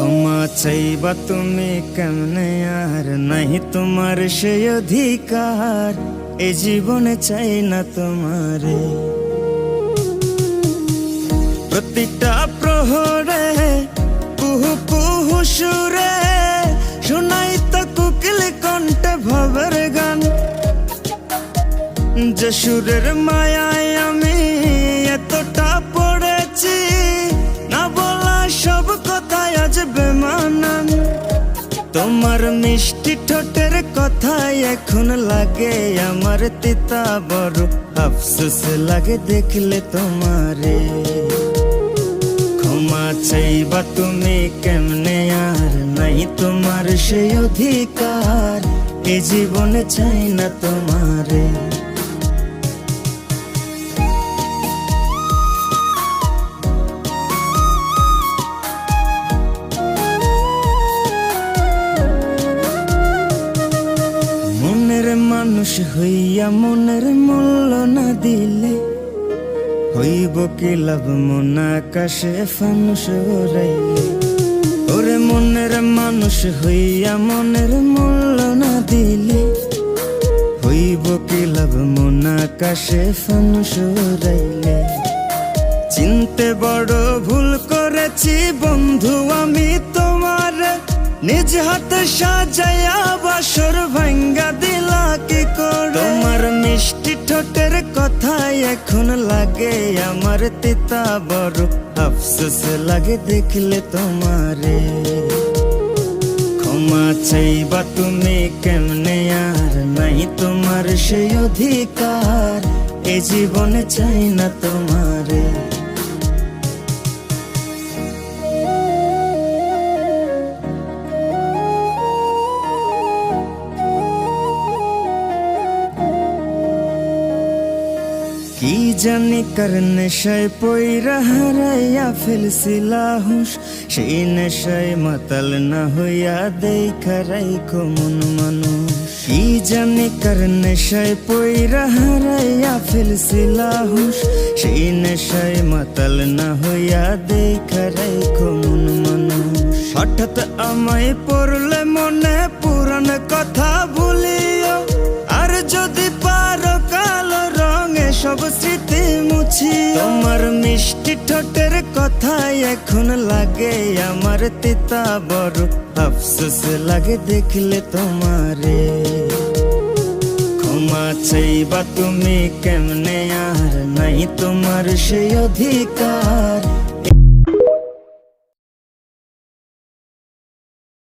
ক্ষমা চাইবা তুমি কেমনে আর? নাই তোমার সেই অধিকার, এ জীবনে চাই না তোমারে। প্রতিটা প্রহরে কুহু কুহু সুরে, শোনাই তো কুকিল কণ্ঠে ভবের গান। যে সুরের মায়ায় আমি এতটা তোমার মিষ্টি ঠোঁটের কথাই এখন লাগে, আমার তিতা বড় আফসোস লাগে দেখলে তোমারে। ক্ষমা চাইবা তুমি কেমনে, আর নাই তোমার সেই অধিকার। এ জীবনে চাই না তোমারে। মানুষ হইয়া মনের মূল্য না দিলে হইব কি লাভ? মন আকাশে ফানুষ ওরে মনের মানুষ হইয়া মনের মূল্য না দিলে হইব কি লাভ? মন আকাশে ফানুষ ওরাইলে চিনতে বড় ভুল করেছি বন্ধু, আমি তোমার নিজ হাতে সাজাইয়া বাসর ভাঙ্গা দিলা এখন লাগে আমার তিতা বড়। আফসোস লাগে দেখলে তোমারে। ক্ষমা চাইবা তুমি কেমনে? আর নাই তোমার সেই অধিকার। এ জীবনে চাই না তোমারে। কি জানি কার নেশায় পইরা হারাইয়া ফেলছিলা হুশ? সেই নেশায় মাতাল না হইয়া দেখা রাইখো মন মানুষ। কি জানি কার নেশায় পইরা হারাইয়া ফেলছিলা হুশ? সেই নেশায় মাতাল না হইয়া দেখা রাইখো মন মানুষ। হঠাৎ আমায় পড়লে মনে পুরান কথা সব স্মৃতি মুছি। তোমার মিষ্টি ঠোঁটের কথা এখন লাগে, আমার তিতা বড়। আফসোস লাগে দেখলে তোমারে। ক্ষমা চাইবা তুমি কেমনে? আর নাই তোমার সেই অধিকার।